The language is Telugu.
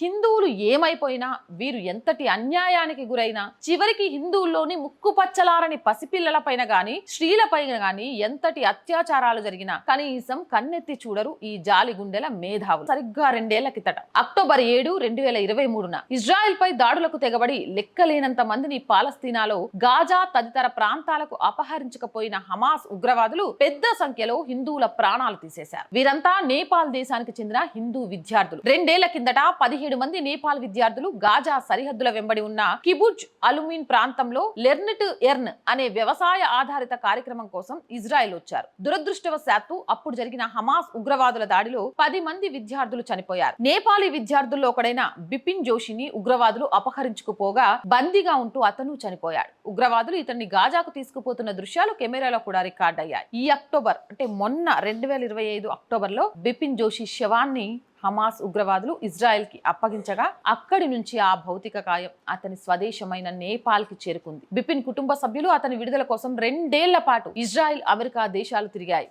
హిందువులు ఏమైపోయినా వీరు ఎంతటి అన్యాయానికి గురైనా చివరికి హిందువుల్లోని ముక్కుపచ్చలారని పసిపిల్లలపైన గాని స్త్రీలపైన గాని ఎంతటి అత్యాచారాలు జరిగినా కనీసం కన్నెత్తి చూడరు ఈ జాలి గుండెల మేధావులు. సరిగ్గా రెండేళ్ళ కిందట అక్టోబర్ ఏడు రెండు వేల ఇరవై మూడున ఇజ్రాయెల్ పై దాడులకు తెగబడి లెక్కలేనంత మందిని పాలస్తీనాలో గాజా తదితర ప్రాంతాలకు అపహరించకపోయిన హమాస్ ఉగ్రవాదులు పెద్ద సంఖ్యలో హిందువుల ప్రాణాలు తీసేశారు. వీరంతా నేపాల్ దేశానికి చెందిన హిందూ విద్యార్థులు. రెండేళ్ళ కిందట పదిహేను పదిహేడు మంది నేపాల్ విద్యార్థులు గాజా సరిహద్దుల వెంబడి ఉన్న కిబుజ్ అలుమిన్ ప్రాంతంలో లెర్నిట్ ఎర్న్ అనే వ్యవసాయ ఆధారిత కార్యక్రమం కోసం ఇజ్రాయెల్ వచ్చారు. దురదృష్టవశాత్తు అప్పుడు జరిగిన హమాస్ ఉగ్రవాదుల దాడిలో పది మంది విద్యార్థులు చనిపోయారు. నేపాలీ విద్యార్థుల్లో ఒకడైన బిపిన్ జోషిని ఉగ్రవాదులు అపహరించుకుపోగా బందీగా ఉంటూ అతను చనిపోయాడు. ఉగ్రవాదులు ఇతన్ని గాజాకు తీసుకుపోతున్న దృశ్యాలు కెమెరాలో కూడా రికార్డ్ అయ్యాయి ఈ అక్టోబర్ అంటే మొన్న రెండు వేల ఇరవై ఐదు అక్టోబర్లో బిపిన్ జోషి శవాన్ని హమాస్ ఉగ్రవాదులు ఇజ్రాయెల్కి అప్పగించగా అక్కడి నుంచి ఆ భౌతిక కాయం అతని స్వదేశమైన నేపాల్కి చేరుకుంది. బిపిన్ కుటుంబ సభ్యులు అతని విడుదల కోసం రెండేళ్ళ పాటు ఇజ్రాయెల్ అమెరికా దేశాలు తిరిగాయి.